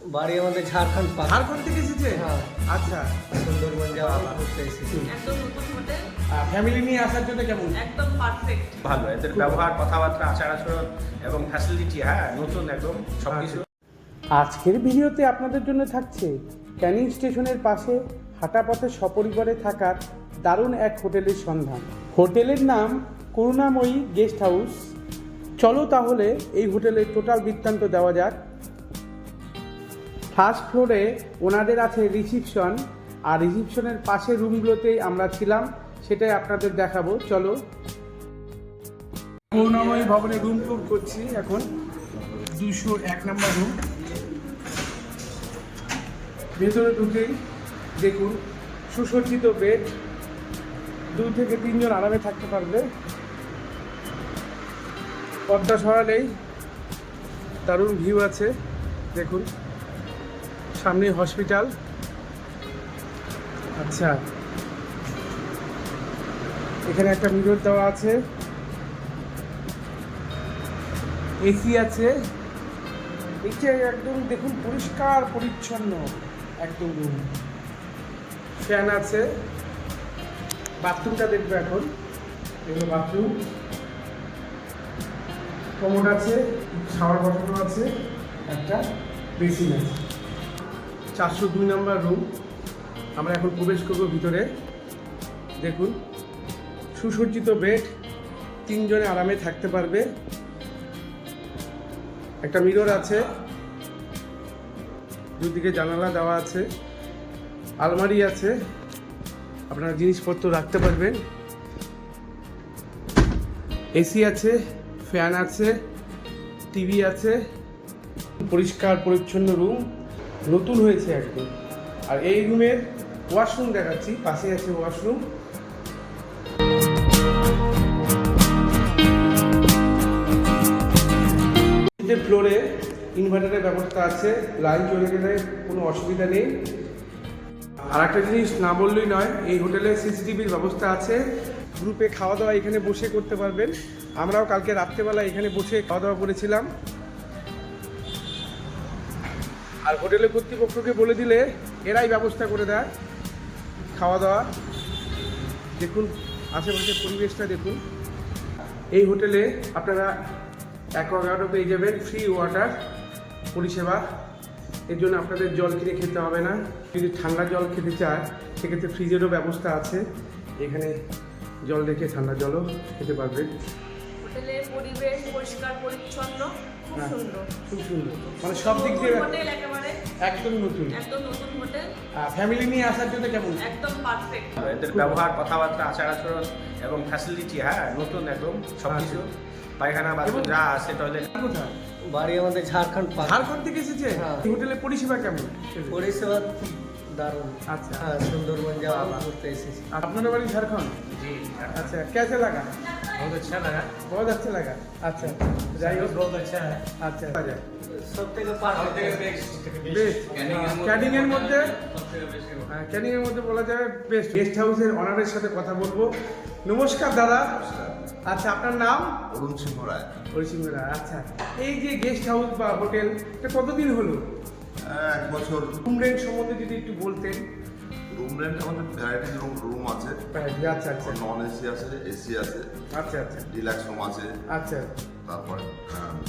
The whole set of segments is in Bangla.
বাড়ি আমাদের ঝাড়খণ্ড পাহাড় ঝাড়খণ্ড থেকে এসেছে? হ্যাঁ। আচ্ছা। সুন্দরবন যাওয়া ঘুরতে এসেছি। একদম নতুন হোটেল। ফ্যামিলি নিয়ে আসার জন্য কেমন? একদম পারফেক্ট ভালো এদের ব্যবহার কথাবার্তা আচার আচরণ এবং ফ্যাসিলিটি হ্যাঁ নতুন একদম সব কিছু আজকের ভিডিওতে আপনাদের জন্য থাকছে ক্যানিং স্টেশনের পাশে হাঁটা পথে সপরিবারে থাকার দারুণ এক হোটেলের সন্ধান। হোটেলের নাম করুণাময়ী গেস্ট হাউস। চলো তাহলে এই হোটেলের টোটাল বৃত্তান্ত দেওয়া যাক। ফার্স্ট ফ্লোরে ওনাদের আছে রিসিপশন আর রিসিপশনের পাশের রুমগুলোতেই আমরা ছিলাম। সেটাই আপনাদের দেখাবো। চলো। করুণাময়ী ভবনে রুম টুর করছি এখন। দুশো এক নম্বর রুম ভেতরে ঢুকেই দেখুন, সুসজ্জিত বেড দুই থেকে তিনজন আরামে থাকতে পারবে পর্দা সরালেই দারুণ ভিউ আছে। দেখুন। সামনে হসপিটাল। আচ্ছা। এখানে একটা মিরর দেওয়া আছে। এসি আছে। নিচে একদম দেখুন পরিষ্কার, পরিচ্ছন্ন একদম রুম ফ্যান আছে। বাথরুমটা দেখব এখন। এগুলো বাথরুম কমোড আছে, শাওয়ার বসানো আছে, একটা বেসিন আছে। চারশো দুই নম্বর রুম আমরা এখন প্রবেশ করব ভিতরে। দেখুন, সুসজ্জিত বেড তিনজনে আরামে থাকতে পারবে। একটা মিরর আছে। দুদিকে জানালা দেওয়া আছে। আলমারি আছে। আপনারা জিনিসপত্র রাখতে পারবেন। এসি আছে ফ্যান আছে টিভি আছে। পরিষ্কার, পরিচ্ছন্ন রুম নতুন হয়েছে একদম আর এই রুমের ওয়াশরুম দেখাচ্ছি পাশে আছে ওয়াশরুম ফ্লোরে ইনভার্টারের ব্যবস্থা আছে লাইন চলে গেলে কোনো অসুবিধা নেই। আর একটা জিনিস না বললেই নয়, এই হোটেলে সিসিটিভির ব্যবস্থা আছে। গ্রুপে খাওয়া দাওয়া এখানে বসে করতে পারবেন। আমরাও কালকে রাত্রেবেলা এখানে বসে খাওয়া দাওয়া করেছিলাম। আর হোটেলের কর্তৃপক্ষকে বলে দিলে এরাই ব্যবস্থা করে দেয়। খাওয়া দাওয়া। দেখুন, আশেপাশের পরিবেশটা দেখুন। এই হোটেলে আপনারা অ্যাকোয়াগার্ডও পেয়ে যাবেন ফ্রি ওয়াটার পরিষেবা। এর জন্য আপনাদের জল কিনে খেতে হবে না। যদি ঠান্ডা জল খেতে চায়, সেক্ষেত্রে ফ্রিজেরও ব্যবস্থা আছে। এখানে জল রেখে ঠান্ডা জলও খেতে পারবেন হোটেলের পরিবেশ পরিষ্কার, পরিচ্ছন্ন। খুব হ্যাঁ। সুন্দর। মানে সব দিক দিয়ে একদম নতুন। একদম নতুন হোটেল। ফ্যামিলি নিয়ে আসার জন্য কেমন? একদম পারফেক্ট এদের ব্যবহার কথাবার্তা আচার আচরণ এবং ফ্যাসিলিটি হ্যাঁ নতুন একদম সব কিছু পায়খানা বাথরুম যা আছে টয়লেট কোথায়? বাড়ি আমাদের ঝাড়খণ্ড পাহাড় ঝাড়খণ্ড থেকে এসেছে? হ্যাঁ। হোটেলের পরিষেবা কেমন? পরিষেবা খুব দারুণ আচ্ছা। হ্যাঁ সুন্দরবন যাওয়া ঘুরতে এসেছি আর আপনাদের বাড়ি ঝাড়খণ্ড জি अच्छा कैसे लगा बहुत अच्छा लगा बहुत अच्छा लगा अच्छा যাই হোক बहुत अच्छा है আচ্ছা সব থেকে পারফেক্ট বেশ ক্যানিং এর মধ্যে ক্যানিং এর মধ্যে বলা যায় বেস্ট গেস্ট হাউসের অনারের সাথে কথা বলবো নমস্কার দাদা আচ্ছা আপনার নাম অরুণ সিংহ রায় হরিসিংহ রায় আচ্ছা এই যে গেস্ট হাউস বা হোটেল এটা কতদিন হলো এক বছর। রুম রেন্ট সম্বন্ধে যদি একটু বলতেন। রুম রেন্ট আমাদের ভ্যারাইটিজ রুম রুম আছে। আচ্ছা আচ্ছা। নন এসি আছে এসি আছে। আচ্ছা আচ্ছা। ডিলাক্স রুম আছে। আচ্ছা। তারপরে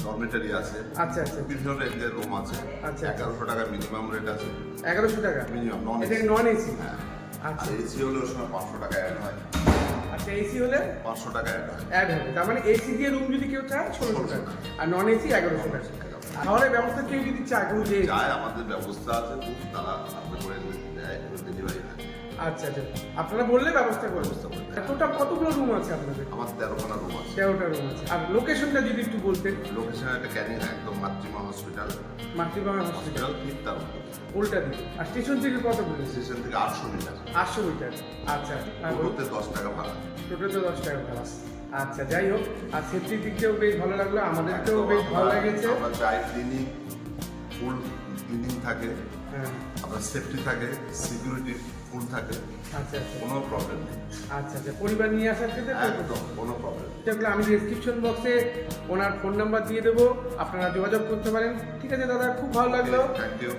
ডরমেটারি আছে। আচ্ছা আচ্ছা। বিভিন্ন রেঞ্জের রুম আছে। আচ্ছা। এগারোশো টাকা মিনিমাম রেট আছে। এগারোশো টাকা? Minimum non AC non AC হ্যাঁ। আচ্ছা আর এসি হলে ওর সময় পাঁচশো টাকা অ্যাড হয়। আচ্ছা এসি হলে? পাঁচশো টাকা অ্যাড হয়। অ্যাড হবে। তার মানে এসি দিয়ে রুম যদি কেউ চায় ষোলোশো টাকা। আর নন এসি এগারোশো টাকা। খাওয়ারের ব্যবস্থা কেউ যদি চায় কেউ যে যায় আমাদের ব্যবস্থা আছে তারা আপনি করে দেয় ডেলিভারি আচ্ছা আচ্ছা। আপনারা বললে ব্যবস্থা করে ব্যবস্থা করে দেয়। কতগুলো রুম আছে আপনাদের? আমার তেরোখানা রুম আছে তেরোটা রুম আছে। আর লোকেশনটা যদি একটু বলতেন। লোকেশন একটা ক্যানিং একদম মাতৃমা হসপিটাল মাতৃবাংলা হসপিটাল ঠিক উল্টা দিকে। আর স্টেশন থেকে কত বলেছে স্টেশন থেকে আটশো মিটার আটশো মিটার আচ্ছা আর টোটোতে দশ টাকা ভাড়া। টোটো তো দশ টাকা ভাড়া। আচ্ছা যাই হোক আর সেফটির দিক থেকেও বেশ ভালো লাগল আমাদেরকেও বেশ ভালো লেগেছে। আমরা ড্রাই ক্লিনিং ফুল ক্লিনিং থাকে। হ্যাঁ। আপনার সেফটি থাকে সিকিউরিটি ফুল থাকে আচ্ছা আচ্ছা। কোনো প্রবলেম নেই। আচ্ছা আচ্ছা। পরিবার নিয়ে আসার ক্ষেত্রে একদম কোনো প্রবলেম যেগুলো আমি ডিসক্রিপশন বক্সে ওনার ফোন নাম্বার দিয়ে দেবো আপনারা যোগাযোগ করতে পারেন। ঠিক আছে দাদা খুব ভালো লাগল। Thank you